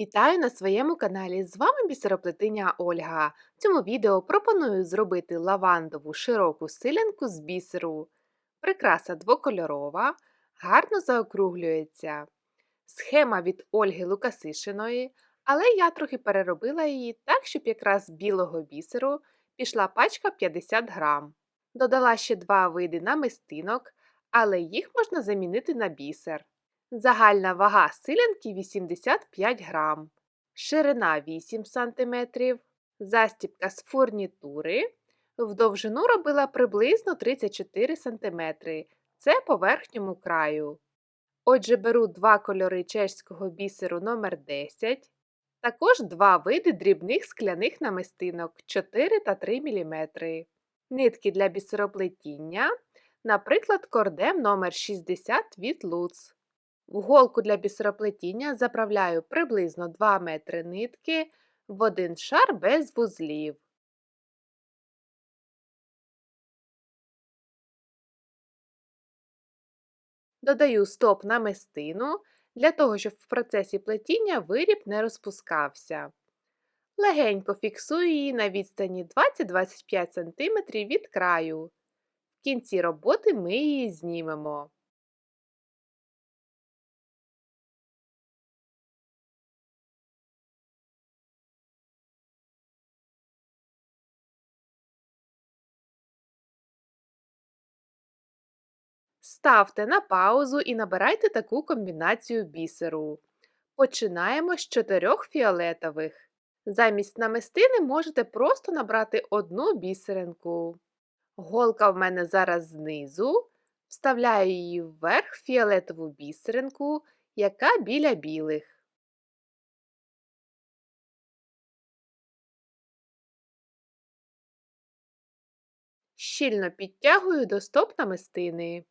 Вітаю на своєму каналі! З вами бісероплетиня Ольга. В цьому відео пропоную зробити лавандову широку силянку з бісеру. Прикраса двокольорова, гарно заокруглюється. Схема від Ольги Лукасишиної, але я трохи переробила її так, щоб якраз білого бісеру пішла пачка 50 грам. Додала ще два види намистинок, але їх можна замінити на бісер. Загальна вага силянки 85 грам, ширина 8 см, застібка з фурнітури. В довжину робила приблизно 34 см. Це по верхньому краю. Отже, беру два кольори чеського бісеру номер 10 також два види дрібних скляних намистинок 4 та 3 мм. Нитки для бісероплетіння, наприклад, кордем номер 60 від Луц. В голку для бісероплетіння заправляю приблизно 2 метри нитки в один шар без вузлів. Додаю стоп на мистину для того, щоб в процесі плетіння виріб не розпускався. Легенько фіксую її на відстані 20-25 см від краю. В кінці роботи ми її знімемо. Ставте на паузу і набирайте таку комбінацію бісеру. Починаємо з чотирьох фіолетових. Замість намистини можете просто набрати одну бісеринку. Голка в мене зараз знизу. Вставляю її вверх фіолетову бісеринку, яка біля білих. Щільно підтягую до стоп намистини.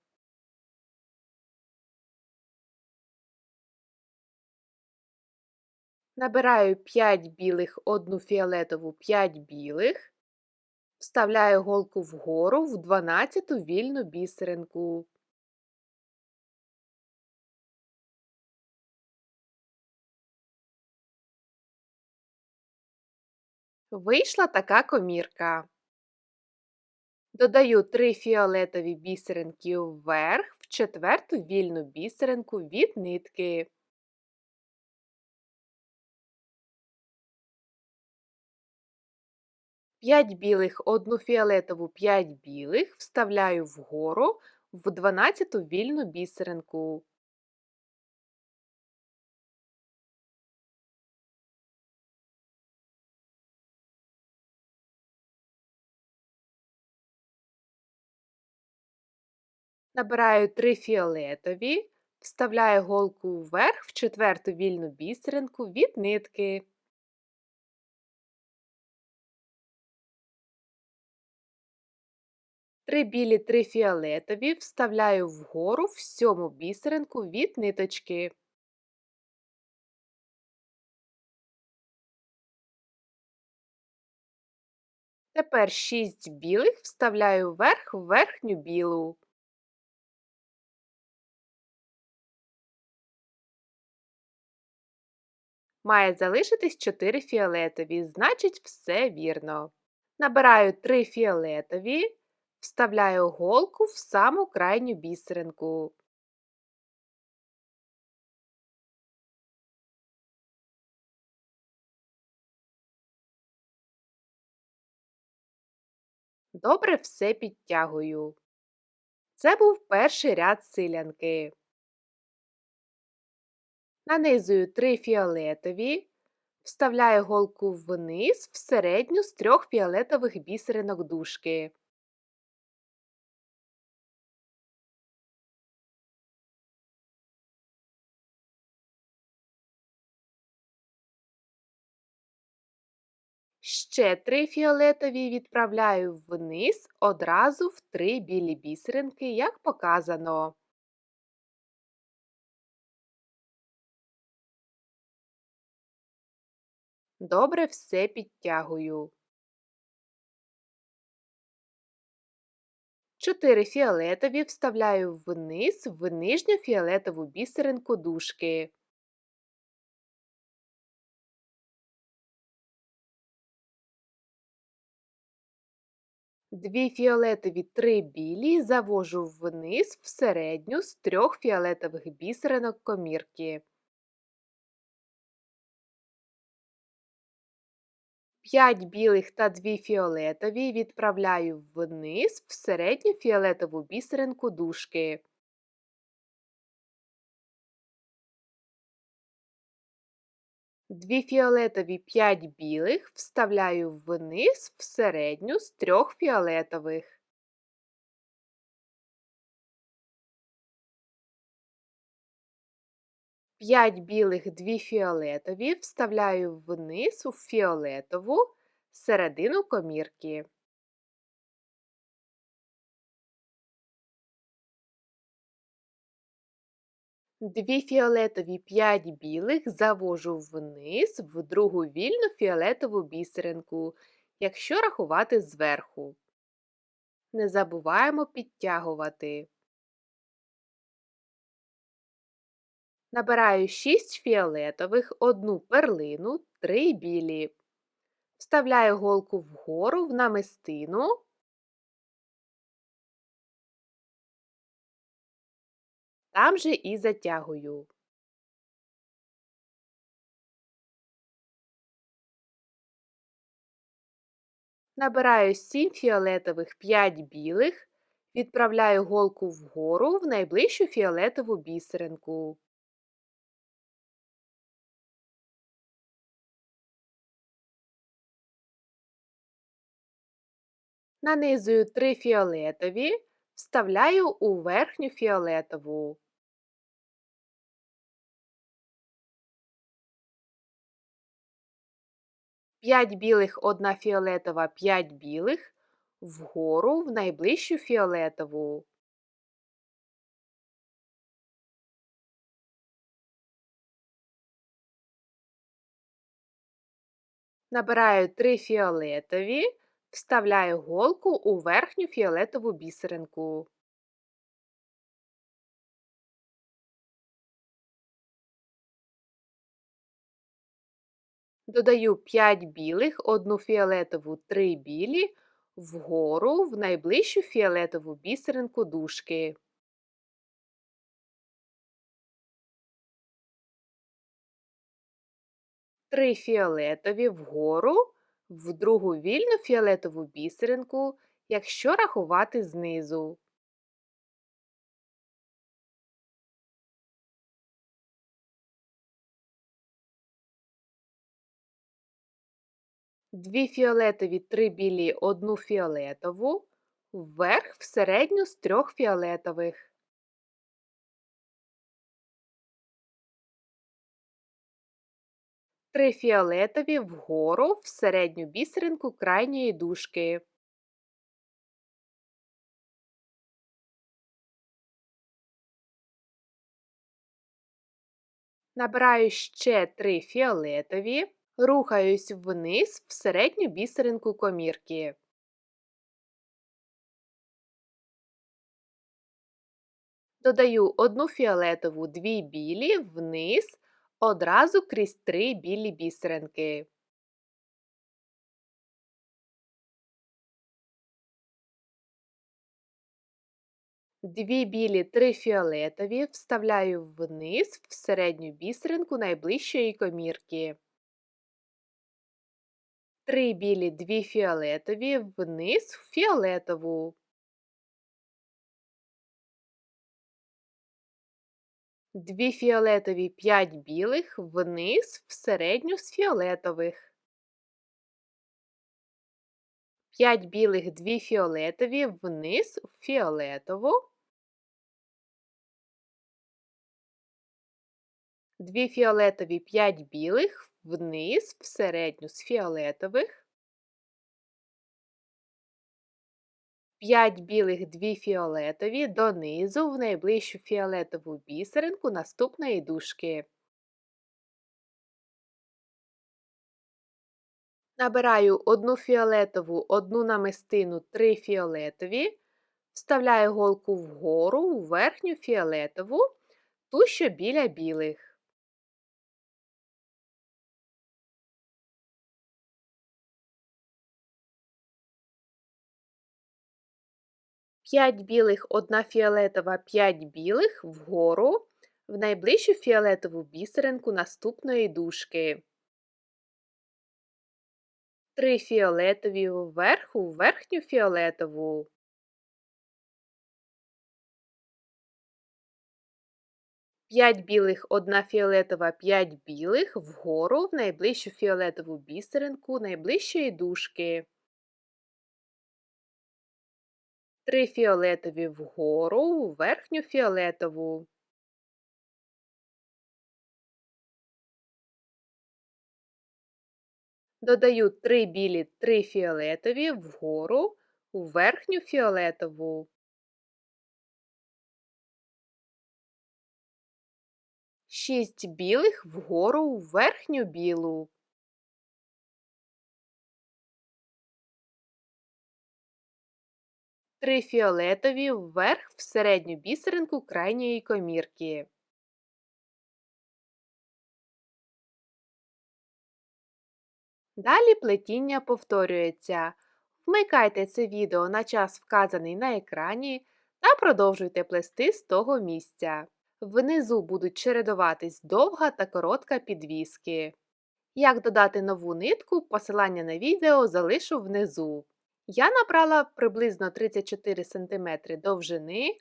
Набираю 5 білих, одну фіолетову, 5 білих, вставляю голку вгору в 12 вільну бісеринку. Вийшла така комірка. Додаю 3 фіолетові бісеринки вверх в четверту вільну бісеринку від нитки. 5 білих, одну фіолетову, 5 білих вставляю вгору в 12 вільну бісеринку. Набираю 3 фіолетові, вставляю голку вверх в четверту вільну бісеринку від нитки. Три білі, три фіолетові вставляю вгору в сьому бісеринку від ниточки. Тепер 6 білих вставляю вверх в верхню білу. Має залишитись 4 фіолетові, значить, все вірно. Набираю 3 фіолетові, Вставляю голку в саму крайню бісеринку. Добре все підтягую. Це був перший ряд силянки. Нанизую три фіолетові, вставляю голку вниз в середню з трьох фіолетових бісеринок дужки. Ще три фіолетові відправляю вниз одразу в три білі бісеринки, як показано. Добре все підтягую. Чотири фіолетові вставляю вниз в нижню фіолетову бісеринку дужки. Дві фіолетові, три білі завожу вниз в середню з трьох фіолетових бісеринок комірки. П'ять білих та 2 фіолетові відправляю вниз в середню фіолетову бісеринку дужки. Дві фіолетові 5 білих вставляю вниз в середню з трьох фіолетових. П'ять білих, дві фіолетові вставляю вниз у фіолетову середину комірки. Дві фіолетові 5 білих завожу вниз в другу вільну фіолетову бісеринку, якщо рахувати зверху. Не забуваємо підтягувати. Набираю 6 фіолетових, одну перлину, 3 білі. Вставляю голку вгору в намистину. Там же і затягую. Набираю 7 фіолетових 5 білих, відправляю голку вгору в найближчу фіолетову бісеринку. Нанизую 3 фіолетові, вставляю у верхню фіолетову. П'ять білих, одна фіолетова, 5 білих, вгору в найближчу фіолетову. Набираю 3 фіолетові, вставляю голку у верхню фіолетову бісеринку. Додаю 5 білих, одну фіолетову, 3 білі, вгору в найближчу фіолетову бісеринку дужки. Три фіолетові вгору в другу вільну фіолетову бісеринку, якщо рахувати знизу. Дві фіолетові, три білі, одну фіолетову, вверх в середню з трьох фіолетових. Три фіолетові вгору в середню бісеринку крайньої дужки. Набираю ще три фіолетові, рухаюсь вниз в середню бісеринку комірки. Додаю одну фіолетову, дві білі вниз одразу крізь три білі бісеринки. Дві білі, три фіолетові вставляю вниз в середню бісеринку найближчої комірки. Три білі, дві фіолетові вниз в фіолетову. Дві фіолетові 5 білих вниз в середню з фіолетових. 5 білих 2 фіолетові вниз в фіолетову. 2 фіолетові 5 білих вниз в середню з фіолетових. 5 білих, 2 фіолетові донизу в найближчу фіолетову бісеринку наступної дужки. Набираю одну фіолетову, одну намистину, 3 фіолетові, вставляю голку вгору у верхню фіолетову, ту що біля білих. 5 білих, 1 фіолетова, 5 білих вгору в найближчу фіолетову бісеринку наступної дужки. 3 фіолетові вверх у верхню фіолетову. 5 білих, 1 фіолетова, 5 білих вгору в найближчу фіолетову бісеринку найближчої дужки. 3 фіолетові вгору у верхню фіолетову. Додаю 3 білі, 3 фіолетові вгору у верхню фіолетову. 6 білих вгору у верхню білу. 3 фіолетові вверх в середню бісеринку крайньої комірки. Далі плетіння повторюється. Вмикайте це відео на час вказаний на екрані та продовжуйте плести з того місця. Внизу будуть чередуватись довга та коротка підвіски. Як додати нову нитку, посилання на відео залишу внизу. Я набрала приблизно 34 см довжини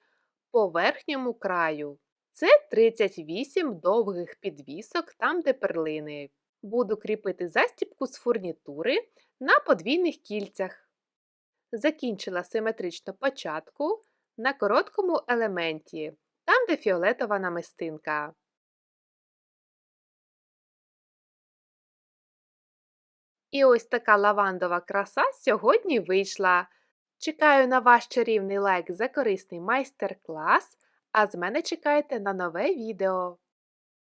по верхньому краю. Це 38 довгих підвісок там, де перлини. Буду кріпити застібку з фурнітури на подвійних кільцях. Закінчила симетрично початку на короткому елементі, там, де фіолетова намистинка. І ось така лавандова краса сьогодні вийшла. Чекаю на ваш чарівний лайк за корисний майстер-клас, а з мене чекайте на нове відео.